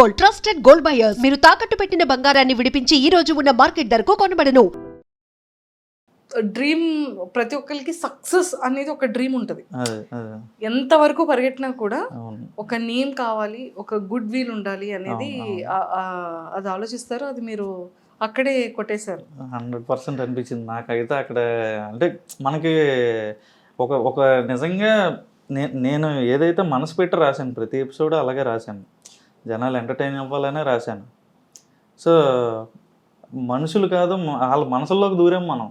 Gold trusted gold buyers. మీరు తాకట్టు పెట్టిన బంగారాన్ని విడిపించి ఈ రోజు ఉన్న మార్కెట్ ధరకు కొనబడను. డ్రీమ్ ప్రతి ఒక్కరికి సక్సెస్ అనేది ఒక డ్రీమ్ ఉంటుంది. అదే అదే. ఎంతవరకు పరిగెట్టినా కూడా ఒక నేమ్ కావాలి ఒక గుడ్ విల్ ఉండాలి అనేది అది ఆలోచిస్తారు అది మీరు అక్కడే కొట్టేశారు. హండ్రెడ్ పర్సెంట్ అనిపించింది నాకైతే అక్కడ అంటే మనకి ఒక ఒక నిజంగా నేను ఏదైతే మనసు పెట్టి రాశాను ప్రతి ఎపిసోడ్ అలాగే రాశాను. జనాలు ఎంటర్టైన్ అవ్వాలనే రాశాను. సో మనుషులు కాదు వాళ్ళ మనసుల్లోకి దూరాం మనం.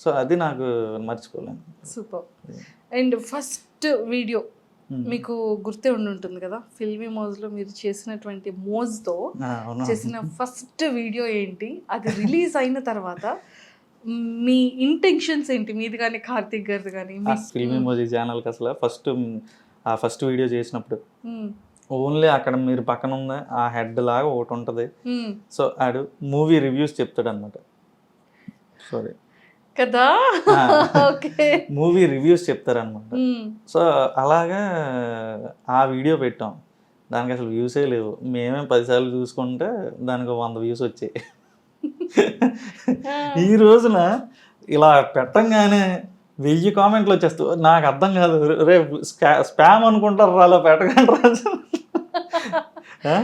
సో అది నాకు మర్చిపోలేను. సూపర్. And first video. మీకు గుర్తే ఉండి ఉంటుంది కదా ఫిల్మీ మోజ్లో మీరు చేసినటువంటి మోజ్తో చేసిన ఫస్ట్ వీడియో ఏంటి అది రిలీజ్ అయిన తర్వాత మీ ఇంటెన్షన్స్ ఏంటి? మీది కానీ కార్తిక్ గారిది కానీ ఫిల్మ్ మోజీ ఛానల్కి అసలు ఫస్ట్ ఆ ఫస్ట్ వీడియో చేసినప్పుడు. ఓన్లీ అక్కడ మీరు పక్కన ఉంది ఆ హెడ్ లాగా ఒకటి ఉంటుంది. సో ఆడు మూవీ రివ్యూస్ చెప్తాడు అనమాట సారీ కదా మూవీ రివ్యూస్ చెప్తారనమాట సో అలాగా ఆ వీడియో పెట్టాం. దానికి అసలు వ్యూసే లేవు. మేమే పదిసార్లు చూసుకుంటే దానికి వంద వ్యూస్ వచ్చాయి. ఈ రోజున ఇలా పెట్టంగానే వెయ్యి కామెంట్లు వచ్చేస్తాయి నాకు అర్థం కాదు రే స్పామ్ అనుకుంటారు రాజు ఆ?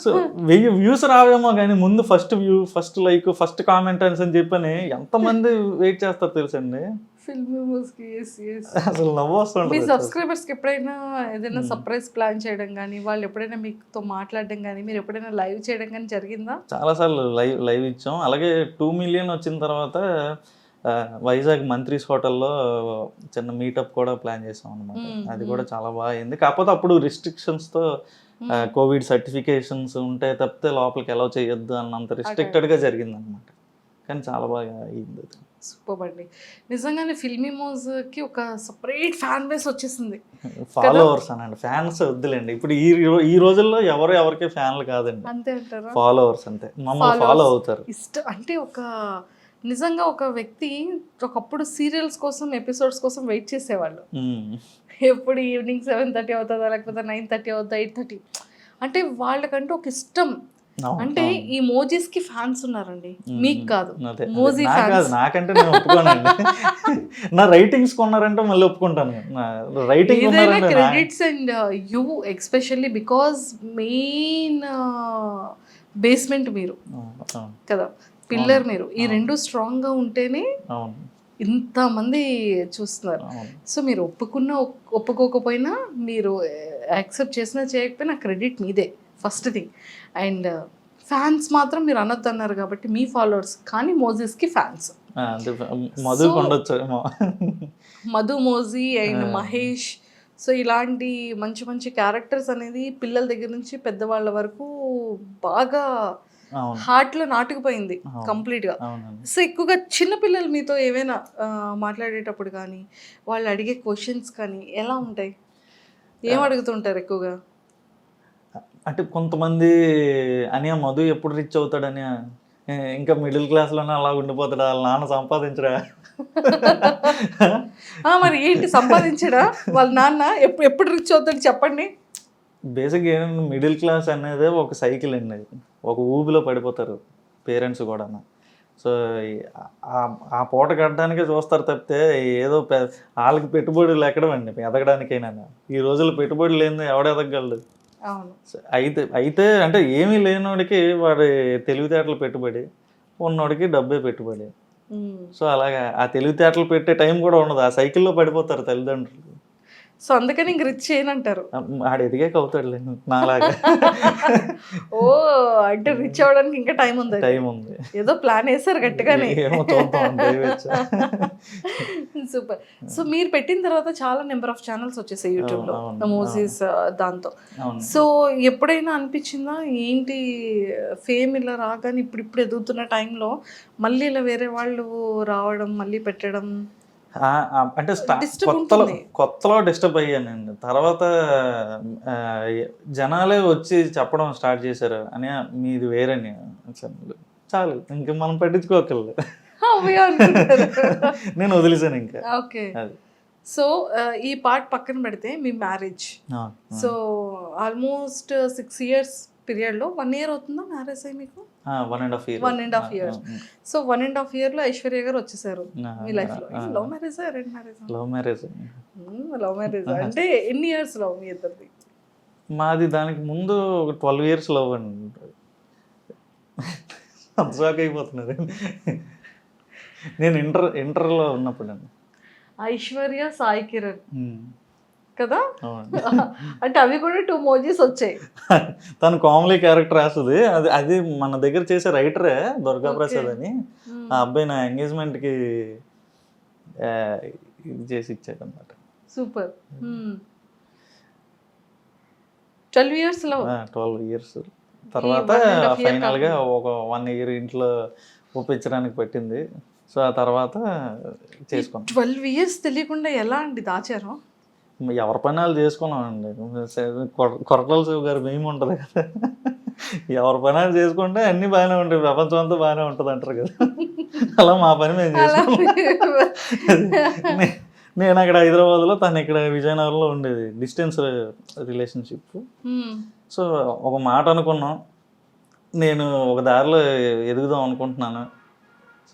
సో వెయ్యి వ్యూస్ రావేమో కానీ ముందు first view first like first comment అని చెప్పని ఎంతమంది వెయిట్ చేస్తారు తెలుసండి? అసలు నవ్వు మీ సబ్స్క్రైబర్స్కి ఎప్పుడైనా ఏదైనా Hmm. సర్ప్రైజ్ ప్లాన్ చేయడం కానీ వాళ్ళు ఎప్పుడైనా మీతో మాట్లాడడం కానీ మీరు ఎప్పుడైనా లైవ్ చేయడం కానీ జరిగిందా? చాలాసార్లు లైవ్ లైవ్ ఇచ్చాం. అలాగే టూ మిలియన్ వచ్చిన తర్వాత వైజాగ్ మంత్రీస్ హోటల్లో చిన్న మీటప్ కూడా ప్లాన్ చేసాం అనమాట అది. కూడా చాలా బాగా అయింది. కాకపోతే అప్పుడు రిస్ట్రిక్షన్స్తో. కోవిడ్ సర్టిఫికేషన్స్ ఉంటే తప్పితే లోపలికి ఎలా చేయొద్దు అన్నంత రిస్ట్రిక్టెడ్గా జరిగింది అనమాట కానీ చాలా బాగా అయింది సూపర్ అండి. నిజంగానే ఫిల్మీ మోజ్కి ఒక సపరేట్ ఫ్యాన్ బేస్ వచ్చేసింది. ఫాలోవర్స్ అనండి. ఫ్యాన్స్ వద్దులేండి. ఇప్పుడు ఈ ఈ రోజుల్లో ఎవరు ఎవరికి ఫ్యాన్లు కాదండి. అంతే అంటారా? ఫాలోవర్స్ అంతే. మమ్మల్ని. ఫాలో అవుతారు. ఇష్టం అంటే ఒక నిజంగా ఒక వ్యక్తి ఒకప్పుడు సీరియల్స్ కోసం ఎపిసోడ్స్ కోసం వెయిట్ చేసేవాళ్ళు. ఎప్పుడు ఈవినింగ్ సెవెన్ థర్టీ అవుతుందా లేకపోతే నైన్ థర్టీ అవుతుందా ఎయిట్ థర్టీ అంటే వాళ్ళకంటూ ఒక ఇష్టం అంటే. ఈ మోజీస్కి ఫ్యాన్స్ ఉన్నారండి. మీకు కాదు. మోజీ. కాదు, నాకంటే నేను ఒప్పుకోనండి నా రైటింగ్స్ కొన్నారంటే మళ్ళీ ఒప్పుకుంటాను writing credits and you especially because main basement మీరు కదా పిల్లర్ మీరు. ఈ. రెండు స్ట్రాంగ్గా ఉంటేనే ఇంతమంది చూస్తున్నారు. సో మీరు ఒప్పుకున్నా ఒప్- ఒప్పుకోకపోయినా మీరు యాక్సెప్ట్ చేసినా చేయకపోయినా క్రెడిట్ మీదే. First thing. అండ్ ఫ్యాన్స్ మాత్రం మీరు అనొద్దు అన్నారు కాబట్టి మీ ఫాలోవర్స్ కానీ మోజీస్కి fans. Madhu Moji and. Mahesh. So ఇలాంటి మంచి మంచి క్యారెక్టర్స్ అనేది పిల్లల దగ్గర నుంచి పెద్దవాళ్ళ వరకు బాగా హార్ట్లో నాటుకుపోయింది. కంప్లీట్గా సో ఎక్కువగా చిన్నపిల్లలు మీతో ఏవైనా మాట్లాడేటప్పుడు కానీ వాళ్ళు అడిగే క్వశ్చన్స్ కానీ ఎలా ఉంటాయి? ఏం అడుగుతుంటారు ఎక్కువగా? అంటే కొంతమంది అని మధు ఎప్పుడు రిచ్ అవుతాడని ఇంకా మిడిల్ క్లాస్లోనే అలా ఉండిపోతాడా? వాళ్ళ నాన్న సంపాదించడా? ఆ, మరి ఏంటి? సంపాదించడా? వాళ్ళ నాన్న ఎప్పుడు ఎప్పుడు రిచ్ అవుతాడు చెప్పండి. బేసిక్ ఏంటంటే మిడిల్ క్లాస్ అనేది ఒక సైకిల్ అండి. ఒక ఊబిలో పడిపోతారు పేరెంట్స్ కూడా సో ఆ- ఆ పూట కట్టడానికే చూస్తారు తప్పితే ఏదో వాళ్ళకి పెట్టుబడులు ఎక్కడం అండి ఎదగడానికైనా ఈ రోజుల్లో పెట్టుబడి లేనిది ఎవడ ఎదగలడు అవును. సో అయితే అయితే అంటే ఏమీ లేనివాడికి వాడి తెలివితేటలు పెట్టుబడి ఉన్నోడికి డబ్బే పెట్టుబడి. సో అలాగా ఆ తెలివితేటలు పెట్టే టైం కూడా ఉండదు. ఆ సైకిల్లో పడిపోతారు తల్లిదండ్రులు. సో అందుకని ఇంక రిచ్ చేయనంటారు. ఆడు ఎదిగాక అవుతాడులే నాలాగా. ఓ అంటే రిచ్ అవ్వడానికి ఇంకా టైం ఉంది. టైం ఉంది. ఏదో ప్లాన్ వేసారు గట్టిగానే. సూపర్. సో మీరు పెట్టిన తర్వాత చాలా నెంబర్ ఆఫ్ ఛానల్స్ వచ్చేసాయి యూట్యూబ్లో మోసీస్ దాంతో. సో ఎప్పుడైనా అనిపించిందా? ఏంటి ఫేమ్ ఇలా రాగానే ఇప్పుడు ఇప్పుడు ఎదుగుతున్న టైంలో మళ్ళీ ఇలా వేరే వాళ్ళు రావడం మళ్ళీ పెట్టడం? అంటే కొత్తలో. కొత్తలో డిస్టర్బ్ అయ్యానండి. తర్వాత జనాలే వచ్చి చెప్పడం స్టార్ట్ చేశారు అని మీది వేరని చాలు ఇంకా మనం పట్టించుకోకర్లేదు. అనుకుంటారు. నేను వదిలేసాను ఇంకా. ఓకే. సో ఈ పార్ట్ పక్కన పెడితే మీ marriage. So almost six years పీరియడ్లో వన్ ఇయర్ అవుతుందా మ్యారేజ్ అయ్యి మీకు? One and half year One and half years. So one and half ఇయర్లో ఐశ్వర్య గారు వచ్చేసారు మీ లైఫ్లో love marriage rent marriage love marriage love marriage అంటే ఎన్ని ఇయర్స్ లవ్ మీ ఇద్దరిది? మాది దానికి ముందు ఒక ట్వెల్వ్ ఇయర్స్ లవ్ అండి. అంత షాక్ అయిపోతున్నది. నేను ఇంటర్ ఇంటర్లో ఉన్నప్పుడు అండి. ఐశ్వర్య సాయి కిరణ్. కదా? అంటే అవి కూడా టూ మోజీస్ వచ్చాయి. తను కామెడీ క్యారెక్టర్ రాస్తుంది అది అది మన దగ్గర చేసే రైటరే దుర్గా ప్రసాద్. అని. ఆ అబ్బాయి నా ఎంగేజ్మెంట్కి ఇది చేసి ఇచ్చాడు అనమాట super twelve years love twelve years. తర్వాత year ఫైనల్గా ఒక వన్ ఇయర్ ఇంట్లో ఒప్పించడానికి పట్టింది. సో ఆ తర్వాత చేసుకున్నాం. ట్వెల్వ్ ఇయర్స్ తెలియకుండా ఎలా అండి దాచారు? ఎవరి పని వాళ్ళు చేసుకున్నాం అండి కొరటాల శివ గారు మేము ఉంటుంది కదా. ఎవరి పని వాళ్ళు చేసుకుంటే అన్ని బాగానే ఉంటాయి. ప్రపంచం అంతా బాగానే ఉంటుంది అంటారు కదా. అలా మా పని మేము చేసుకున్నాం. నేను అక్కడ హైదరాబాద్లో తను ఇక్కడ విజయనగరంలో ఉండేది. Distance relationship. సో ఒక మాట అనుకున్నాం. నేను ఒక దారిలో ఎదుగుదాం అనుకుంటున్నాను.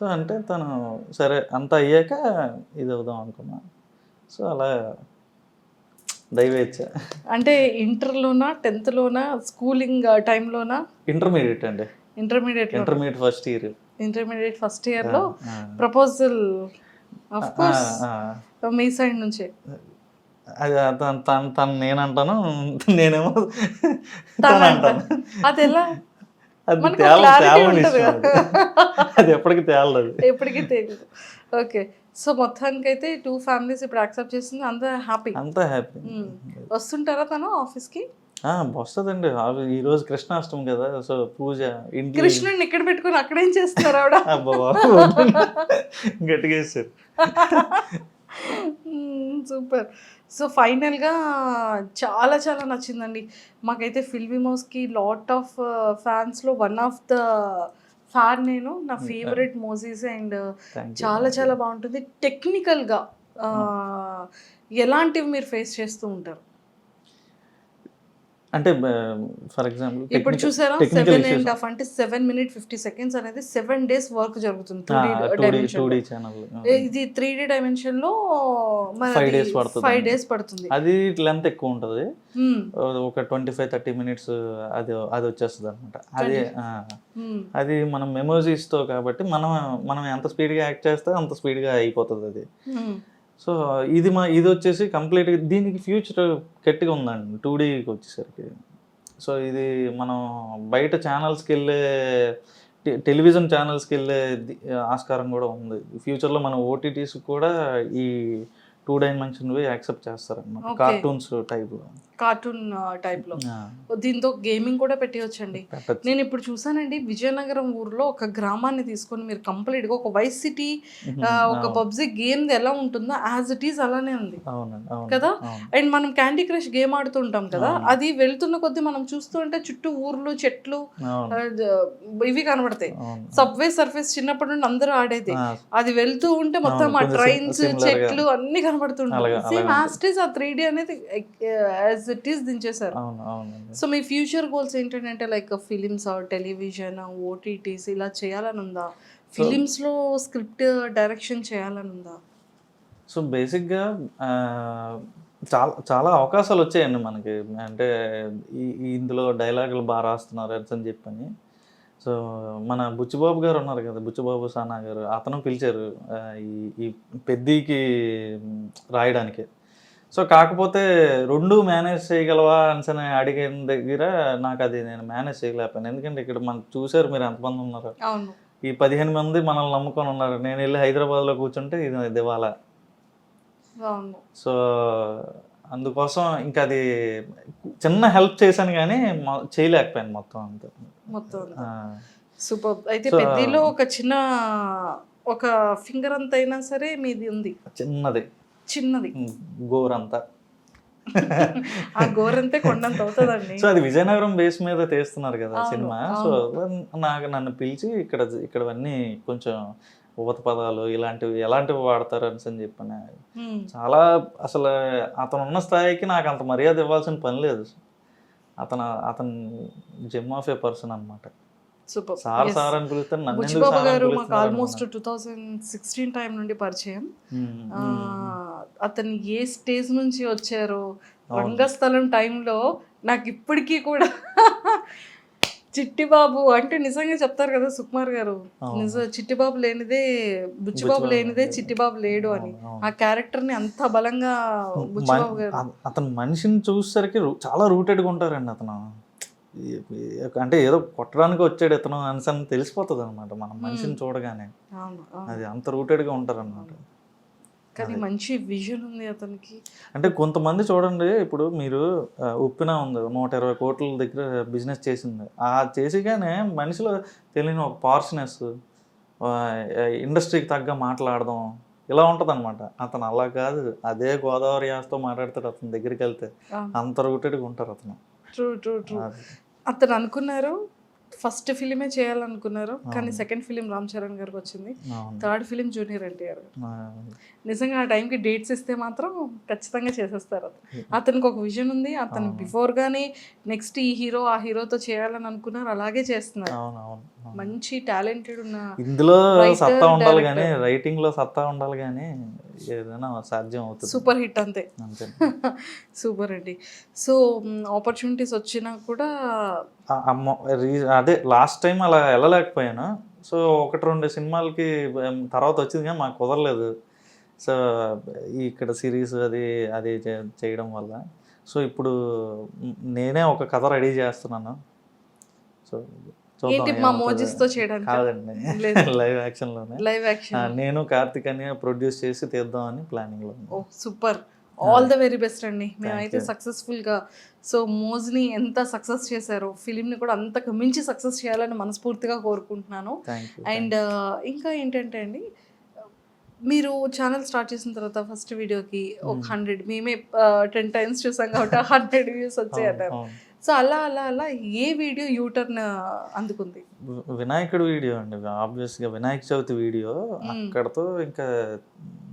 సో అంటే తను సరే అంత అయ్యాక ఇది అవుదాం అనుకున్నా. సో అలా దైవేచ్ఛ. అంటే ఇంటర్లోనా టెన్త్లోనా స్కూలింగ్ టైంలోనా? ఇంటర్మీడియట్ అండి. Intermediate intermediate first year. Intermediate first ఇయర్లో ప్రపోజల్ ఆఫ్ కోర్స్ మీ సైడ్ నుంచే. అది తను తను నేను అంటాను నేనేమో తను అంటాను. అది ఎలా? అది తేల తేలని. అది. ఎప్పటికీ తేలదు ఎప్పటికీ తెలియదు ఓకే. సో మొత్తానికి అయితే టూ ఫ్యామిలీస్ ఇప్పుడు యాక్సెప్ట్ చేస్తుంది అంత హ్యాపీ అంతా హ్యాపీ వస్తుంటారా తను ఆఫీస్కి వస్తుందండి. ఈ రోజు కృష్ణాష్టమి కదా సో పూజ ఇంటి కృష్ణుడిని ఇక్కడ పెట్టుకుని అక్కడేం చేస్తున్నారు ఆవిడ? అబ్బా బాబు. గట్టిగా వేస్తారు సూపర్ సో ఫైనల్గా చాలా చాలా నచ్చిందండి. మాకైతే ఫిల్మిమోస్కి లాట్ ఆఫ్ ఫ్యాన్స్లో వన్ ఆఫ్ ద ఫ్యాన్ నేను నా ఫేవరెట్ మోజీస్ అండ్. చాలా చాలా బాగుంటుంది. టెక్నికల్గా ఎలాంటివి మీరు ఫేస్ చేస్తూ ఉంటారు? అంటే ఫర్ ఎగ్జాంపుల్ ఇప్పుడు చూసారా? సెవెన్ అండ్ హాఫ్ అంటే సెవెన్ మినిట్ ఫిఫ్టీ సెకండ్స్ అనేది సెవెన్ డేస్ వర్క్ జరుగుతుంది ఇది త్రీ డీ డైమెన్షన్లో Five days పడుతుంది. ఫైవ్ డేస్ పడుతుంది. అది లెంత్ ఎక్కువ ఉంటుంది. ఒక ట్వంటీ ఫైవ్ థర్టీ మినిట్స్ అది అది వచ్చేస్తుంది అనమాట అది. అది మనం మెమోజీస్తో కాబట్టి మనం మనం ఎంత స్పీడ్గా యాక్ట్ చేస్తే అంత స్పీడ్గా అయిపోతుంది అది. సో ఇది మా ఇది వచ్చేసి కంప్లీట్గా దీనికి ఫ్యూచర్ గట్టిగా ఉందండి. టూ డీకి వచ్చేసరికి. సో ఇది మనం బయట ఛానల్స్కి వెళ్ళే టెలివిజన్ ఛానల్స్కి వెళ్ళే ఆస్కారం కూడా ఉంది. ఫ్యూచర్లో మన ఓటీటీస్ కూడా ఈ టూ డైమెన్షన్వి యాక్సెప్ట్ చేస్తారన్నమాట. కార్టూన్స్ టైప్లో. కార్టూన్ టైప్లో దీంతో గేమింగ్ కూడా పెట్టివచ్చండి నేను ఇప్పుడు చూసానండి విజయనగరం ఊర్లో ఒక గ్రామాన్ని తీసుకొని మీరు కంప్లీట్గా ఒక వైస్ సిటీ ఒక పబ్జి గేమ్ ఎలా ఉంటుందో యాజ్ ఇట్ ఈస్ అలానే ఉంది. కదా? అండ్ మనం క్యాండీ క్రష్ గేమ్ ఆడుతుంటాం కదా. అది వెళ్తున్న కొద్దీ మనం చూస్తూ ఉంటే చుట్టూ ఊర్లు చెట్లు ఇవి కనబడతాయి. సబ్వే సర్ఫేస్ చిన్నప్పటి నుండి అందరూ ఆడేది. అది వెళ్తూ ఉంటే మొత్తం ఆ ట్రైన్స్. చెట్లు అన్ని కనబడుతుంటాయి అలాగే- సేమ్ ఆ త్రీ డి అనేది యాజ్ ఇట్ ఈస్ దించేశారు. సో మీ ఫ్యూచర్ గోల్స్ ఏంటంటే లైక్ ఫిలిమ్స్ టెలివిజన్ ఓటీటీస్ ఇలా చేయాలని ఉందా ఫిలిమ్స్లో స్క్రిప్ట్ డైరెక్షన్ చేయాలని ఉందా సో బేసిక్గా ఆ, చాలా చాలా అవకాశాలు వచ్చాయండి మనకి. అంటే ఇందులో డైలాగులు బాగా రాస్తున్నారు అని చెప్పని. సో మన బుచ్చిబాబు గారు ఉన్నారు కదా బుచ్చిబాబు సానా గారు. అతను పిలిచారు ఈ ఈ పెద్దీకి రాయడానికి. సో కాకపోతే రెండు మేనేజ్ చేయగలవా అని అడిగిన దగ్గర నాకు అది నేను మేనేజ్ చేయలేకపోయాను. ఎందుకంటే ఇక్కడ మనం చూశారు మీరు ఎంతమంది ఉన్నారు. ఈ పదిహేను మంది మనల్ని నమ్ముకొని ఉన్నారు. నేను వెళ్ళి హైదరాబాద్లో కూర్చుంటే ఇది దివాలా సో అందుకోసం ఇంకా అది చిన్న హెల్ప్ చేశాను కానీ చేయలేకపోయాను మొత్తం అంతా. మొత్తం సూపర్. అయితే పెద్దలో ఒక చిన్న ఒక ఫింగర్ అంత అయినా సరే మీది ఉంది. చిన్నది. చిన్నది. గోరంతా. ఆ గోరంతే కొండంత అవుతుందండి. సో అది విజయనగరం బేస్ మీద తీస్తున్నారు కదా సినిమా. సో నాకు నన్ను పిలిచి ఇక్కడ ఇక్కడవన్నీ కొంచెం ఉపత పదాలు ఇలాంటివి ఎలాంటివి వాడతారు అని చెప్పాను మ్మ్. చాలా అసలు అతను ఉన్న స్థాయికి నాకు అంత మర్యాద ఇవ్వాల్సిన పని లేదు అతను అతను జిమ్ ఆఫ్ ఏ పర్సన్ అనమాట సార్. సార్ అని అని గారు మాకు almost. Two thousand sixteen time నుండి పరిచయం. అతను ఏ స్టేజ్ నుంచి వచ్చారో. రంగస్థలం టైంలో నాకు ఇప్పటికీ కూడా చిట్టిబాబు అంటే నిజంగా చెప్తారు కదా సుకుమార్ గారు. నిజ చిట్టిబాబు లేనిదే బుచ్చిబాబు లేనిదే. చిట్టిబాబు లేడు అని. ఆ క్యారెక్టర్ని అంత బలంగా బుచ్చిబాబు గారు అతను మనిషిని చూసేసరికి చాలా రూటెడ్గా ఉంటారండి అతను అంటే ఏదో కొట్టడానికి వచ్చాడు ఇతను అని తెలిసిపోతుంది అనమాట మనం మనిషిని చూడగానే. అది అంత రూటెడ్గా ఉంటారు అనమాట కానీ మంచి విజన్ ఉంది అతనికి. అంటే కొంతమంది చూడండి ఇప్పుడు మీరు ఉప్పిన ఉంది నూట ఇరవై కోట్ల దగ్గర బిజినెస్ చేసింది. ఆ చేసిగానే మనిషిలో తెలియని ఒక పార్స్నెస్ ఇండస్ట్రీకి తగ్గ మాట్లాడడం ఇలా ఉంటుంది అనమాట అతను అలా కాదు. అదే గోదావరి యాస్తో మాట్లాడతాడు అతని దగ్గరికి వెళ్తే. అంత రూటెడ్గా ఉంటారు అతను. True true true. అతను అనుకున్నారు ఫస్ట్ ఫిలిమే చేయాలనుకున్నారు కానీ. సెకండ్ ఫిలిం రామ్ చరణ్ గారికి వచ్చింది. థర్డ్ ఫిలిం జూనియర్ ఎన్టీఆర్ నిజంగా ఆ టైంకి డేట్స్ ఇస్తే మాత్రం ఖచ్చితంగా చేసేస్తారు అతను. అతనికి ఒక విజన్ ఉంది అతను. బిఫోర్ గానే నెక్స్ట్ ఈ హీరో ఆ హీరోతో చేయాలని అనుకున్నారు అలాగే చేస్తున్నారు. మంచి టాలెంటెడ్ ఉన్న ఇందులో సత్తా ఉండాలి. కానీ రైటింగ్లో సత్తా ఉండాలి కానీ ఏదైనా సాధ్యం అవుతుంది. సూపర్ హిట్ అంతే. సూపర్ అండి. సో ఆపర్చునిటీస్ వచ్చినా కూడా అదే లాస్ట్ టైం అలా వెళ్ళలేకపోయాను. సో ఒకటి రెండు సినిమాలకి తర్వాత వచ్చింది కానీ మాకు కుదరలేదు. సో ఇక్కడ సిరీస్ అది అది చేయడం వల్ల. సో ఇప్పుడు నేనే ఒక కథ రెడీ చేస్తున్నాను. సో ఏంటి మా ఏమవుతుందో. మోజిస్తో చేయడానికి? కాదండి. లైవ్ యాక్షన్లోనే. లైవ్ యాక్షన్ నేను కార్తిక్ అని ప్రొడ్యూస్ చేసి తీద్దామని ప్లానింగ్లో ఓ super. All the very best అండి. మేమైతే you. సక్సెస్ఫుల్గా సో మోజ్ని ఎంత సక్సెస్ చేశారో ఫిలిం ని కూడా అంతకు మించి సక్సెస్ చేయాలని మనస్ఫూర్తిగా కోరుకుంటున్నాను. అండ్ ఇంకా ఏంటంటే అండి మీరు ఛానల్ స్టార్ట్ చేసిన తర్వాత ఫస్ట్ వీడియోకి ఒక. హండ్రెడ్ మేమే టెన్ టైమ్స్ చూసాం కాబట్టి హండ్రెడ్ వ్యూస్ వచ్చాయి అన్నారు. సో అలా అలా అలా ఏ వీడియో యూటర్న్ అందుకుంది? వినాయకుడు వీడియో అండి. ఆబ్వియస్గా వినాయక చవితి వీడియో అక్కడతో ఇంకా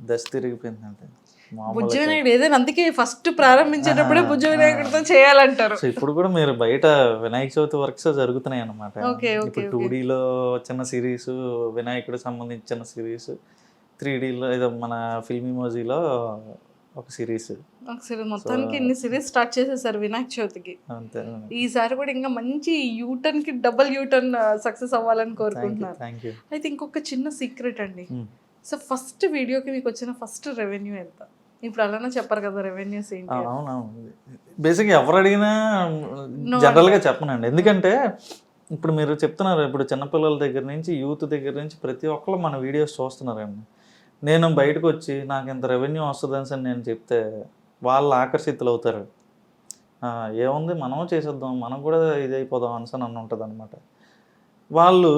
దశ తిరిగిపోయింది అంటే బుజ్జి వినాయకుడు ఏదైనా అందుకే ఫస్ట్ ప్రారంభించేటప్పుడే బుజ్జి వినాయకుడితో చేయాలంటారు. సో ఇప్పుడు కూడా మీరు బయట వినాయక చవితి వర్క్స్ జరుగుతున్నాయి అన్నమాట. ఇప్పుడు టూ డీలో చిన్న సిరీస్ వినాయకుడు సంబంధించిన సిరీస్ త్రీ డీలో ఏదో మన ఫిల్మ్ ఇమోజీలో ఒక సిరీస్. ఒకసారి మొత్తానికి ఇన్ని సిరీస్ స్టార్ట్ చేసేసారు వినాయక చవితికి. ఈసారి కూడా ఇంకా మంచి యూటర్న్కి డబుల్ యూటర్న్ సక్సెస్ అవ్వాలని కోరుకుంటున్నారు. అయితే ఇంకొక చిన్న సీక్రెట్ అండి. Hmm. సో ఫస్ట్ వీడియోకి మీకు వచ్చిన ఫస్ట్ రెవెన్యూ ఎంత? ఇప్పుడు అలానే చెప్పరు కదా రెవెన్యూస్ ఏంటి. అవునవును. బేసిక్ ఎవరు అడిగినా జనరల్గా చెప్పనండి. ఎందుకంటే ఇప్పుడు మీరు చెప్తున్నారు ఇప్పుడు చిన్నపిల్లల దగ్గర నుంచి యూత్ దగ్గర నుంచి ప్రతి ఒక్కరు మన వీడియోస్ చూస్తున్నారండి నేను బయటకు వచ్చి నాకు ఇంత రెవెన్యూ వస్తుందని అని నేను చెప్తే వాళ్ళు ఆకర్షితులు అవుతారు ఏముంది? మనం చేసేద్దాం. మనం కూడా ఇది అయిపోదాం అనేసి అని ఉంటుంది అనమాట వాళ్ళు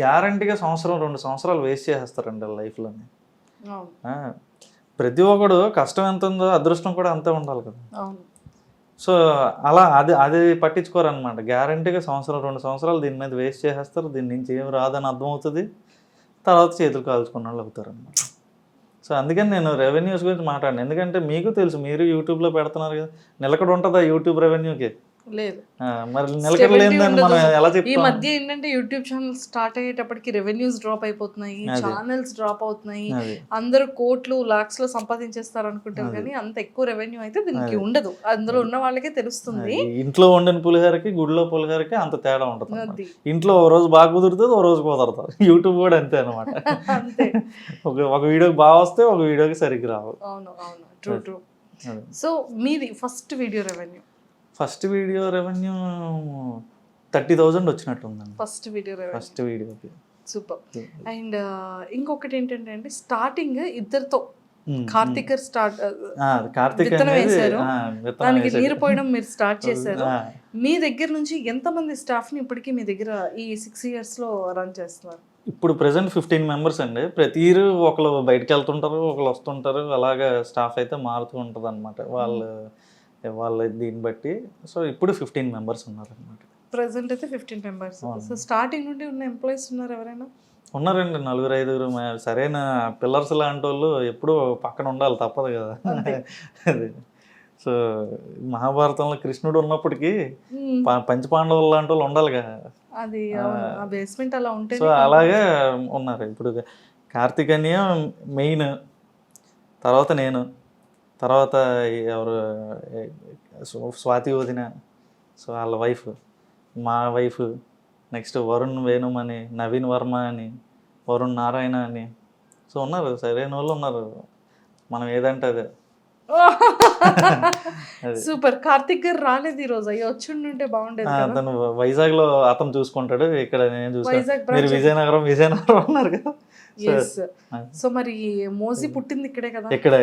గ్యారంటీగా సంవత్సరం రెండు సంవత్సరాలు వేస్ట్ చేసేస్తారండి లైఫ్లోని. ప్రతి ఒక్కడు కష్టం ఎంత ఉందో అదృష్టం కూడా అంతే ఉండాలి కదా. సో అలా అది అది పట్టించుకోరనమాట గ్యారంటీగా సంవత్సరం రెండు సంవత్సరాలు దీని మీద వేస్ట్ చేసేస్తారు. దీని నుంచి ఏం రాదని అర్థమవుతుంది. తర్వాత చేతులు కాల్చుకున్న వాళ్ళు అవుతారు సో అందుకని నేను రెవెన్యూస్ గురించి మాట్లాడిన. ఎందుకంటే మీకు తెలుసు మీరు యూట్యూబ్లో పెడుతున్నారు కదా. నిలకడ ఉంటుందా యూట్యూబ్ రెవెన్యూకి లేదు. మరి ఈ మధ్య ఏంటంటే యూట్యూబ్ ఛానల్ స్టార్ట్ అయ్యేటప్పటికి రెవెన్యూస్ డ్రాప్ అయిపోతున్నాయి. ఛానల్స్ డ్రాప్ అవుతున్నాయి. అది. అందరూ కోట్లు లాక్స్లో సంపాదించేస్తారు అనుకుంటారు. కానీ అంత ఎక్కువ రెవెన్యూ అయితే దీనికి. ఉండదు. అందులో ఉన్న వాళ్ళకే తెలుస్తుంది. ఇంట్లో వండిన పులిహోరకి గుడిలో పులిహోరకి అంత తేడా ఉంటుంది ఇంట్లో ఓ రోజు బాగా కుదురుతుంది ఓ రోజు కుదరదు. యూట్యూబ్ కూడా అంతే అనమాట ఒక వీడియోకి బాగా వస్తే ఒక వీడియోకి సరిగ్గా రావు. అవును అవును. True true. సో మీది first video revenue first video revenue thirty thousand వచ్చినట్టుందండి. First video first వీడియోకి. సూపర్. అండ్ ఇంకొకటి ఏంటంటే అండి స్టార్టింగ్ ఇద్దరితో. కార్తిక్ స్టార్ట్ కార్తిక్ విత్తనం అనేది వేశారు. దానికి. నీరు పోయడం మీరు స్టార్ట్ చేశారు. మీ దగ్గర నుంచి ఎంతమంది స్టాఫ్ని ఇప్పటికీ మీ దగ్గర ఈ సిక్స్ ఇయర్స్లో రన్ చేస్తున్నారు? ఇప్పుడు ప్రెసెంట్ ఫిఫ్టీన్ మెంబర్స్ అండి. ప్రతి ఇయర్ ఒకరు బయటకు వెళ్తుంటారు ఒకరు వస్తుంటారు. అలాగే స్టాఫ్ అయితే మారుతూ ఉంటుంది అనమాట వాళ్ళు వాళ్ళ దీన్ని బట్టి. సో ఇప్పుడు ఫిఫ్టీన్ మెంబర్స్ ఉన్నారు అనమాట ప్రెసెంట్ అయితే ఫిఫ్టీన్ మెంబర్స్. సో స్టార్టింగ్ నుండి ఉన్న ఎంప్లాయీస్ ఉన్నారు ఎవరైనా? ఉన్నారండి నలుగురు ఐదుగురు. సరైన పిల్లర్స్ లాంటి వాళ్ళు ఎప్పుడూ పక్కన ఉండాలి తప్పదు కదా. అది. సో మహాభారతంలో కృష్ణుడు ఉన్నప్పటికీ పంచపాండవులు లాంటి వాళ్ళు ఉండాలి కదా. అది బేస్మెంట్ అలా ఉంటే సో అలాగే ఉన్నారు. ఇప్పుడు కార్తీకన్య మెయిన్ తర్వాత నేను. తర్వాత ఎవరు స్వాతి వదిన సో వాళ్ళ వైఫ్ మా వైఫ్ నెక్స్ట్ వరుణ్ వేణుం అని నవీన్ వర్మ అని వరుణ్ నారాయణ అని. సో ఉన్నారు సరైన వాళ్ళు ఉన్నారు. మనం ఏదంటే అదే. సూపర్. కార్తిక్ గారు రాలేదు ఈ రోజు అయ్యో వచ్చి ఉంటే బాగుండేది అతను వైజాగ్లో అతను చూసుకుంటాడు. ఇక్కడ నేను వైజాగ్ మీరు. విజయనగరం విజయనగరం అన్నారు కదా. సో మరి మోజీ పుట్టింది ఇక్కడే కదా? ఇక్కడ.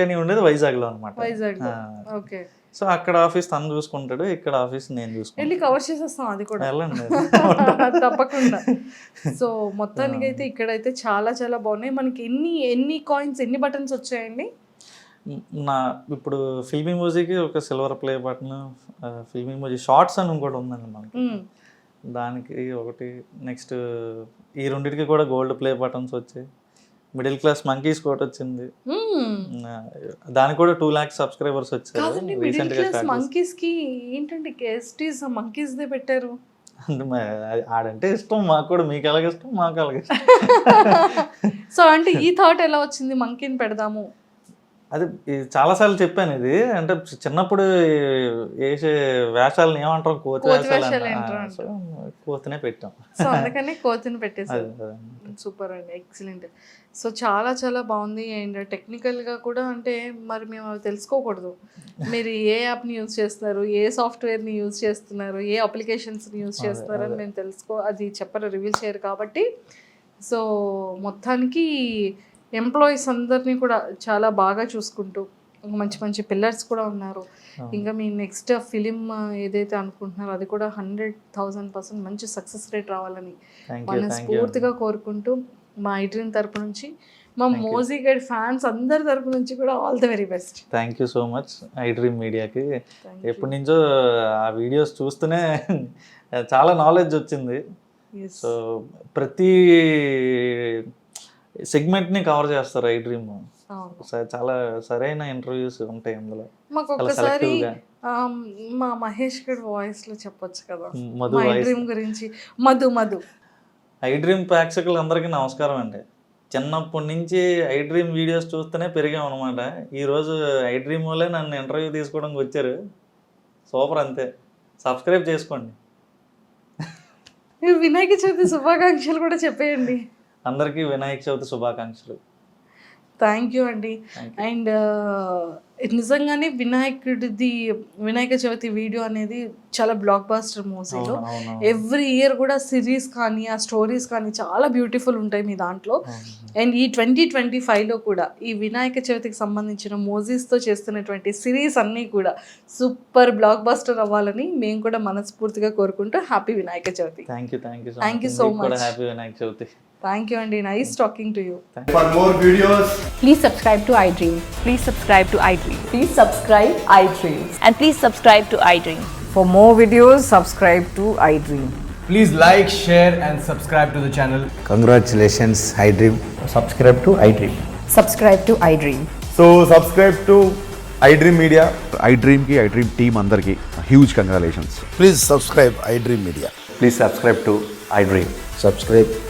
అని ఉండేది వైజాగ్లో అనమాట వైజాగ్ ఓకే. సో అక్కడ ఆఫీస్ తను చూసుకుంటాడు ఇక్కడ ఆఫీస్ నేను వెళ్ళి చూసుకుంటాను కవర్ చేసేస్తాం అది కూడా. వెళ్ళండి. తప్పకుండా. సో మొత్తానికి అయితే ఇక్కడైతే చాలా చాలా బాగున్నాయి. మనకి ఎన్ని ఎన్ని కాయిన్స్ ఎన్ని బటన్స్ వచ్చాయండి? నా ఇప్పుడు ఫిల్మీ మ్యూజిక్ ఒక silver play button Filmy Music shorts అని ఇంకోటి ఉందండి మనకి. దానికి ఒకటి నెక్స్ట్ ఈ రెండింటికి కూడా గోల్డ్ ప్లే బటన్స్ వచ్చాయి. మిడిల్ క్లాస్ మంకీస్ కోట్ వచ్చింది. దానికి కూడా టూ ల్యాక్స్ సబ్స్క్రైబర్స్ వచ్చారు రీసెంట్గా. మంకీస్కి ఏంటంటే కేస్టీస్ మంకీస్ దే పెట్టారు? ఆడంటే ఇష్టం మాకు కూడా మీకు ఎలాగ ఇష్టం మాకు అలాగే ఇష్టం. సో అంటే ఈ థాట్ ఎలా వచ్చింది? మంకీని పెడదాము. అది చాలాసార్లు చెప్పాను ఇది. అంటే చిన్నప్పుడు వేసే వేషాలను ఏమంటాం? కోతి కోతి వేషాలు వేషాలు అంటాం. అంటారు. సో కోతినే పెట్టాం. సో అందుకనే కోతిని పెట్టేసారు. సూపర్ అండి. ఎక్సలెంట్. సో చాలా చాలా బాగుంది. అండ్ టెక్నికల్గా కూడా అంటే మరి మేము అవి తెలుసుకోకూడదు. మీరు ఏ యాప్ని యూజ్ చేస్తున్నారు? ఏ సాఫ్ట్వేర్ని యూజ్ చేస్తున్నారు? ఏ అప్లికేషన్స్ని యూజ్ చేస్తున్నారు అని. మేము తెలుసుకో అది చెప్పరు రివీల్ చేయరు కాబట్టి. సో మొత్తానికి ఎంప్లాయీస్ అందరినీ కూడా చాలా బాగా చూసుకుంటూ మంచి మంచి పిల్లర్స్ కూడా ఉన్నారు. ఇంకా మీ నెక్స్ట్ ఫిలిం ఏదైతే అనుకుంటున్నారో అది కూడా హండ్రెడ్ థౌజండ్ పర్సెంట్ మంచి సక్సెస్ రేట్ రావాలని. మనస్ఫూర్తిగా కోరుకుంటూ మా ఐడ్రీమ్ తరపు నుంచి మా. మోజీ గైడ్ ఫ్యాన్స్ అందరి తరపు నుంచి కూడా all the very best thank you so much iDream మీడియాకి ఎప్పటి నుంచో ఆ వీడియోస్ చూస్తూనే చాలా నాలెడ్జ్ వచ్చింది సో ప్రతి సెగ్మెంట్ని కవర్ చేస్తారు ఐ డ్రీమ్. చాలా సరైన ఇంటర్వ్యూస్ ఉంటాయి అందులో మాకు మా మహేష్ గడ్ వాయిస్లో చెప్పొచ్చు కదా. మధు డ్రీమ్ గురించి. మధు మధు. ఐ డ్రీమ్ ప్రేక్షకులందరికీ నమస్కారం అండి. చిన్నప్పటి నుంచి ఐ డ్రీమ్ వీడియోస్ చూస్తూనే పెరిగాం అనమాట ఈరోజు ఐ డ్రీమ్ వాళ్ళే నన్ను ఇంటర్వ్యూ తీసుకోవడానికి వచ్చారు. సూపర్ అంతే. సబ్స్క్రైబ్ చేసుకోండి. వినాయక చవితి శుభాకాంక్షలు కూడా చెప్పేయండి. అందరికీ వినాయక చవితి శుభాకాంక్షలు. థ్యాంక్ యూ అండి. అండ్ నిజంగానే వినాయకుడిది వినాయక చవితి వీడియో అనేది చాలా బ్లాక్ బాస్టర్ మూవీలో ఎవ్రీ ఇయర్ కూడా సిరీస్ కానీ ఆ స్టోరీస్ కానీ చాలా బ్యూటిఫుల్ ఉంటాయి మీ దాంట్లో. అండ్ ఈ ట్వంటీ ట్వంటీ ఫైవ్లో కూడా ఈ వినాయక చవితికి సంబంధించిన మూవీస్తో చేస్తున్నటువంటి సిరీస్ అన్నీ కూడా సూపర్ బ్లాక్ బస్టర్ అవ్వాలని మేము కూడా మనస్ఫూర్తిగా కోరుకుంటూ happy Vinayaka Chavithi. Thank you thank you you so కూడా much. Happy Vinayaka Chavithi. Thank you, Andy. Nice talking to you. For more videos, please subscribe to iDream. Please subscribe to iDream. Please subscribe iDream. And please subscribe to iDream. For more videos, subscribe to iDream. Please like, share, and subscribe to the channel. Congratulations, iDream. Subscribe to iDream. Subscribe to iDream. So, subscribe to iDream Media. iDream की iDream team अंदर ki huge congratulations. Please subscribe iDream Media. Please subscribe to iDream. Subscribe